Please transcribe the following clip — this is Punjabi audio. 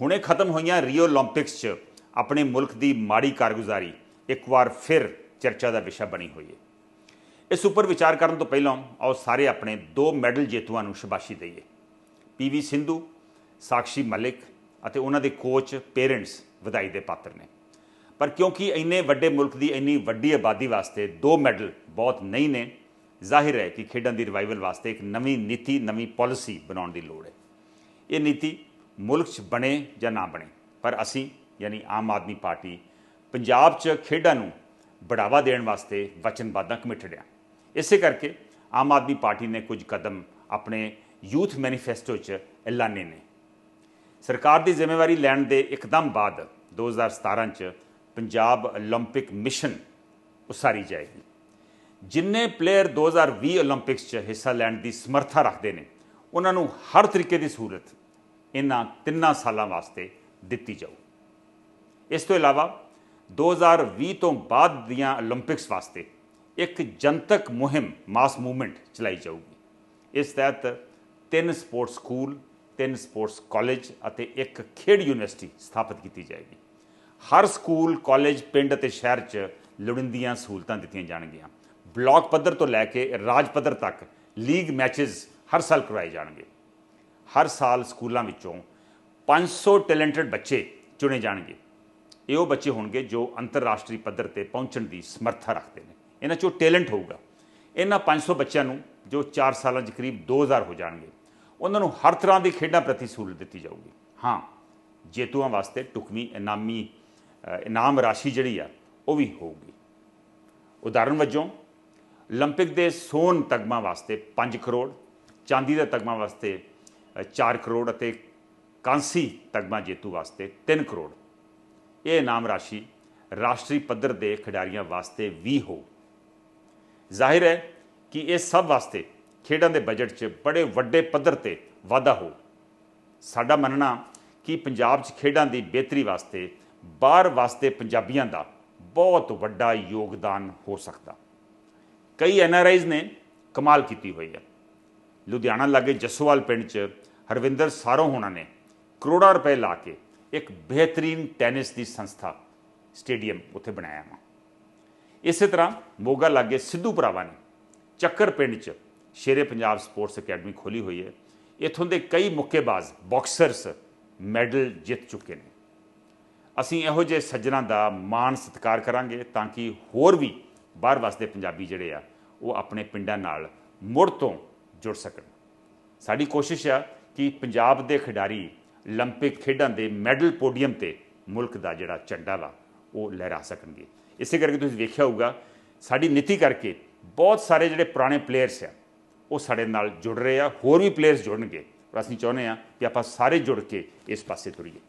ਹੁਣੇ ਖਤਮ ਹੋਈਆਂ ਰੀਓ 올림픽ਸ 'ਚ ਆਪਣੇ ਮੁਲਕ ਦੀ ਮਾੜੀ ਕਾਰਗੁਜ਼ਾਰੀ ਇੱਕ ਵਾਰ ਫਿਰ ਚਰਚਾ ਦਾ ਵਿਸ਼ਾ ਬਣੀ ਹੋਈ ਹੈ। ਇਸ ਉੱਪਰ ਵਿਚਾਰ ਕਰਨ ਤੋਂ ਪਹਿਲਾਂ ਆਓ ਸਾਰੇ ਆਪਣੇ ਦੋ ਮੈਡਲ ਜੇਤੂਆਂ ਨੂੰ ਸ਼ਾਬਾਸ਼ੀ ਦਈਏ। ਪੀਵੀ ਸਿੰਧੂ, ਸਾਕਸ਼ੀ ਮਲਿਕ ਅਤੇ ਉਹਨਾਂ ਦੇ ਕੋਚ ਪੇਰੈਂਟਸ ਵਧਾਈ ਦੇ ਪਾਤਰ ਨੇ। ਪਰ ਕਿਉਂਕਿ ਇੰਨੇ ਵੱਡੇ ਮੁਲਕ ਦੀ ਇੰਨੀ ਵੱਡੀ ਆਬਾਦੀ ਵਾਸਤੇ ਦੋ ਮੈਡਲ ਬਹੁਤ ਨਹੀਂ ਨੇ, ਜ਼ਾਹਿਰ ਹੈ ਕਿ ਖੇਡਾਂ ਦੀ ਰਿਵਾਈਵਲ ਵਾਸਤੇ ਇੱਕ ਨਵੀਂ ਨੀਤੀ, ਨਵੀਂ ਪਾਲਿਸੀ ਬਣਾਉਣ ਦੀ ਲੋੜ ਹੈ। ਇਹ ਨੀਤੀ ਮੁਲਕ 'ਚ ਬਣੇ ਜਾਂ ਨਾ ਬਣੇ, ਪਰ ਅਸੀਂ ਯਾਨੀ ਆਮ ਆਦਮੀ ਪਾਰਟੀ ਪੰਜਾਬ 'ਚ ਖੇਡਾਂ ਨੂੰ ਬੜਾਵਾ ਦੇਣ ਵਾਸਤੇ ਵਚਨਬੱਧਾਂ ਕਮਿਟਡ ਆ ਇਸੇ ਕਰਕੇ ਆਮ ਆਦਮੀ ਪਾਰਟੀ ਨੇ ਕੁਝ ਕਦਮ ਆਪਣੇ ਯੂਥ ਮੈਨੀਫੈਸਟੋ 'ਚ ਐਲਾਨੇ ਨੇ। ਸਰਕਾਰ ਦੀ ਜ਼ਿੰਮੇਵਾਰੀ ਲੈਣ ਦੇ ਇੱਕਦਮ ਬਾਅਦ 2017 'ਚ ਪੰਜਾਬ 올림픽 ਮਿਸ਼ਨ ਉਸਾਰੀ ਜਾਏਗੀ। ਜਿੰਨੇ ਪਲੇਅਰ 2020 올림픽ਸ 'ਚ ਹਿੱਸਾ ਲੈਣ ਦੀ ਸਮਰੱਥਾ ਰੱਖਦੇ ਨੇ, ਉਹਨਾਂ ਨੂੰ ਹਰ ਤਰੀਕੇ ਦੀ ਸਹੂਲਤ ਇਹਨਾਂ ਤਿੰਨਾਂ ਸਾਲਾਂ ਵਾਸਤੇ ਦਿੱਤੀ ਜਾਊ। ਇਸ ਤੋਂ ਇਲਾਵਾ 2020 ਤੋਂ ਬਾਅਦ ਦੀਆਂ 올림픽ਸ ਵਾਸਤੇ ਇੱਕ ਜਨਤਕ ਮੁਹਿੰਮ ਮਾਸ ਮੂਵਮੈਂਟ ਚਲਾਈ ਜਾਊਗੀ। ਇਸ ਤਹਿਤ ਤਿੰਨ ਸਪੋਰਟਸ ਸਕੂਲ, ਤਿੰਨ ਸਪੋਰਟਸ ਕਾਲਜ ਅਤੇ ਇੱਕ ਖੇਡ ਯੂਨੀਵਰਸਿਟੀ ਸਥਾਪਿਤ ਕੀਤੀ ਜਾਏਗੀ। ਹਰ ਸਕੂਲ, ਕਾਲਜ, ਪਿੰਡ ਅਤੇ ਸ਼ਹਿਰ 'ਚ ਲੋੜੀਂਦੀਆਂ ਸਹੂਲਤਾਂ ਦਿੱਤੀਆਂ ਜਾਣਗੀਆਂ। ਬਲਾਕ ਪੱਧਰ ਤੋਂ ਲੈ ਕੇ ਰਾਜ ਪੱਧਰ ਤੱਕ ਲੀਗ ਮੈਚਸ ਹਰ ਸਾਲ ਕਰਵਾਏ ਜਾਣਗੇ। ਹਰ ਸਾਲ ਸਕੂਲਾਂ ਵਿੱਚੋਂ 500 ਟੈਲੈਂਟਡ ਬੱਚੇ ਚੁਣੇ ਜਾਣਗੇ ਇਹ ਉਹ ਬੱਚੇ ਹੋਣਗੇ ਜੋ ਅੰਤਰਰਾਸ਼ਟਰੀ ਪੱਧਰ ਤੇ ਪਹੁੰਚਣ ਦੀ ਸਮਰੱਥਾ ਰੱਖਦੇ ਨੇ ਇਹਨਾਂ 'ਚੋਂ ਟੈਲੈਂਟ ਹੋਊਗਾ ਇਹਨਾਂ 500 ਬੱਚਿਆਂ ਨੂੰ ਜੋ 4 ਸਾਲਾਂ 'ਚ ਕਰੀਬ 2000 ਹੋ ਜਾਣਗੇ ਉਹਨਾਂ ਨੂੰ ਹਰ ਤਰ੍ਹਾਂ ਦੀ ਖੇਡਾਂ ਪ੍ਰਤੀ ਸਹੂਲਤ ਦਿੱਤੀ ਜਾਊਗੀ ਹਾਂ ਜੇਤੂਆਂ ਵਾਸਤੇ ਟੁਕਮੀ ਇਨਾਮੀ ਅ, ਇਨਾਮ ਰਾਸ਼ੀ ਜਿਹੜੀ ਆ ਉਹ ਵੀ ਹੋਊਗੀ ਉਦਾਹਰਨ ਵਜੋਂ 올림픽 ਦੇ ਸੋਨ ਤਗਮਾ ਵਾਸਤੇ 5 ਕਰੋੜ ਚਾਂਦੀ ਦਾ ਤਗਮਾ ਵਾਸਤੇ ਅ, 4 ਕਰੋੜ ਅਤੇ ਕਾਂਸੀ ਤਗਮਾ ਜੇਤੂ ਵਾਸਤੇ 3 ਕਰੋੜ। ਇਹ ਇਨਾਮ ਰਾਸ਼ੀ ਰਾਸ਼ਟਰੀ ਪੱਧਰ ਦੇ ਖਿਡਾਰੀਆਂ ਵਾਸਤੇ ਵੀ ਹੋ। ਜ਼ਾਹਿਰ ਹੈ ਕਿ ਇਹ ਸਭ ਵਾਸਤੇ ਖੇਡਾਂ ਦੇ ਬਜਟ 'ਚ ਬੜੇ ਵੱਡੇ ਪੱਧਰ ਤੇ ਵਾਧਾ ਹੋ। ਸਾਡਾ ਮੰਨਣਾ ਕਿ ਪੰਜਾਬ 'ਚ ਖੇਡਾਂ ਦੀ ਬਿਹਤਰੀ ਵਾਸਤੇ ਬਾਹਰ ਵਾਸਤੇ ਪੰਜਾਬੀਆਂ ਦਾ ਬਹੁਤ ਵੱਡਾ ਯੋਗਦਾਨ ਹੋ ਸਕਦਾ। ਕਈ ਐਨਆਰਆਈਜ਼ ਨੇ ਕਮਾਲ ਕੀਤੀ ਹੋਈ ਹੈ। ਲੁਧਿਆਣਾ ਲਾਗੇ ਜੱਸੋਵਾਲ ਪਿੰਡ 'ਚ ਹਰਵਿੰਦਰ ਸਾਰੋ ਹੋਣਾ ਨੇ ਕਰੋੜਾਂ ਰੁਪਏ ਲਾ ਕੇ ਇੱਕ ਬਿਹਤਰੀਨ ਟੈਨਿਸ ਦੀ ਸੰਸਥਾ ਸਟੇਡੀਅਮ ਉੱਥੇ ਬਣਾਇਆ ਵਾ। ਇਸੇ ਤਰ੍ਹਾਂ ਮੋਗਾ ਲਾਗੇ ਸਿੱਧੂ ਭਰਾਵਾਂ ਨੇ ਚੱਕਰ ਪਿੰਡ 'ਚ ਸ਼ੇਰੇ ਪੰਜਾਬ ਸਪੋਰਟਸ ਅਕੈਡਮੀ ਖੋਲੀ ਹੋਈ ਹੈ। ਇਥੋਂ ਦੇ ਕਈ ਮੁੱਕੇਬਾਜ਼ ਬਾਕਸਰਸ ਮੈਡਲ ਜਿੱਤ ਚੁੱਕੇ ਨੇ। ਅਸੀਂ ਇਹੋ ਜਿਹੇ ਸੱਜਣਾ ਦਾ ਮਾਣ ਸਤਿਕਾਰ ਕਰਾਂਗੇ ਤਾਂ ਕਿ ਹੋਰ ਵੀ ਬਾਹਰ ਵਸਦੇ ਪੰਜਾਬੀ ਜਿਹੜੇ ਆ, ਉਹ ਆਪਣੇ ਪਿੰਡਾਂ ਨਾਲ ਮੁੜ ਤੋਂ ਜੁੜ ਸਕਣ ਸਾਡੀ ਕੋਸ਼ਿਸ਼ ਆ ਕਿ ਪੰਜਾਬ ਦੇ ਖਿਡਾਰੀ 올림픽 ਖੇਡਾਂ ਦੇ ਮੈਡਲ ਪੋਡੀਅਮ ਤੇ ਮੁਲਕ ਦਾ ਜਿਹੜਾ ਝੰਡਾ ਵਾ ਉਹ ਲਹਿਰਾ ਸਕਣਗੇ ਇਸੇ ਕਰਕੇ ਤੁਸੀਂ ਵੇਖਿਆ ਹੋਊਗਾ ਸਾਡੀ ਨੀਤੀ ਕਰਕੇ ਬਹੁਤ ਸਾਰੇ ਜਿਹੜੇ ਪੁਰਾਣੇ ਪਲੇਅਰਸ ਆ ਉਹ ਸਾਡੇ ਨਾਲ ਜੁੜ ਰਹੇ ਆ ਹੋਰ ਵੀ ਪਲੇਅਰਸ ਜੁੜਨਗੇ ਪਰ ਅਸੀਂ ਚਾਹੁੰਦੇ ਆ ਕਿ ਆਪਾਂ ਸਾਰੇ ਜੁੜ ਕੇ ਇਸ ਪਾਸੇ ਤੁਰੀਏ